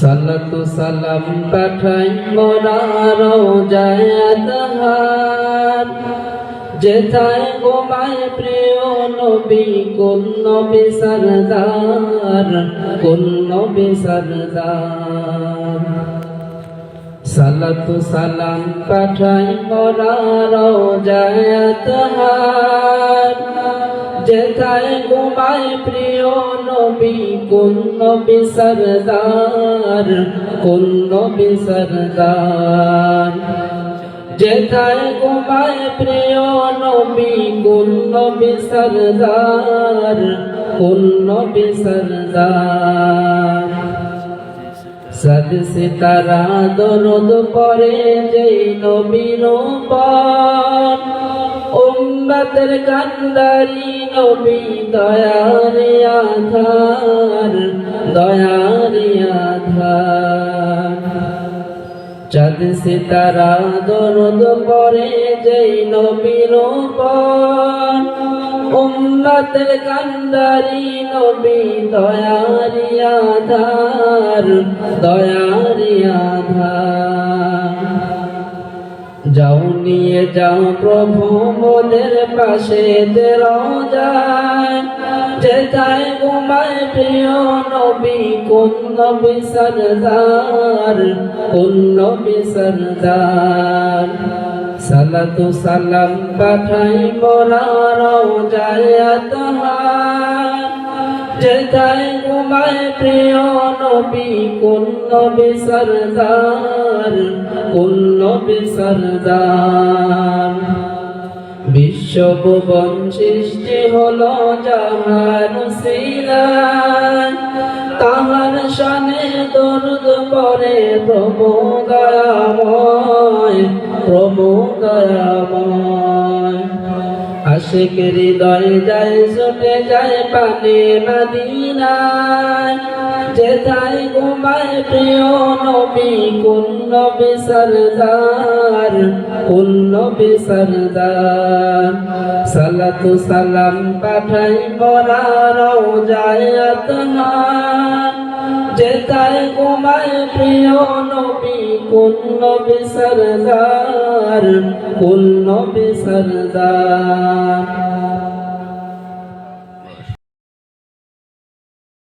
সালাতু সালাম পাঠাই মোরা রোজায় আদহার যেথায় গোমায় প্রিয় নবী, কোন নবী সরদার, কোন নবী সরদার। সালাতু সালাম পাঠাই মোরা রোজায় আদহার যেথায় গোমায় প্রিয় নবী, কোন নবী সরদার, কোন নবী সরদার। যেথায় গোমায় প্রিয় নবী, কোন নবী সরদার, কোন নবী সরদার। সদ সিতারা দরদ পরে যেই নবীর উপর উম্মতের কান্দারি নবী দয়ার আধার দয়ার আধার। চাঁদ সিতারা দরদ পরে যেই নবীর উপর উম্মতের কান্দারি নবী, দয়ারি আধার দয়ারি আধার। যাও নিয়ে যাও প্রভু মোদের পাশে যায় যেথায় ঘুমায় প্রিয় নবী, কোন নবী সরদার, কোন নবী সরদার। সালাতু সালাম পাঠাই মোরা রওজায় আতহার যেথায় ঘুমায় প্রিয় নবী কোন নবী সরদার কোন নবী সরদার। বিশ্বভুবন সৃষ্টি হলো যাহার শিলায় তাহার শানে দরুদ পরে প্রভু দয়াময় প্রভু দয়াময়। আশিক হৃদয় যায় ছুটে যায় পানে মদিনায়। যেথায় ঘুমায় প্রিয় নবী কুন্ন বিসর্দার কুন্ন বিসর্দার সালাতু সালাম পাঠাই বলা রওজায় না যেথায় ঘুমায় প্রিয় নবী, কোন নবী সরদার, কোন নবী সরদার।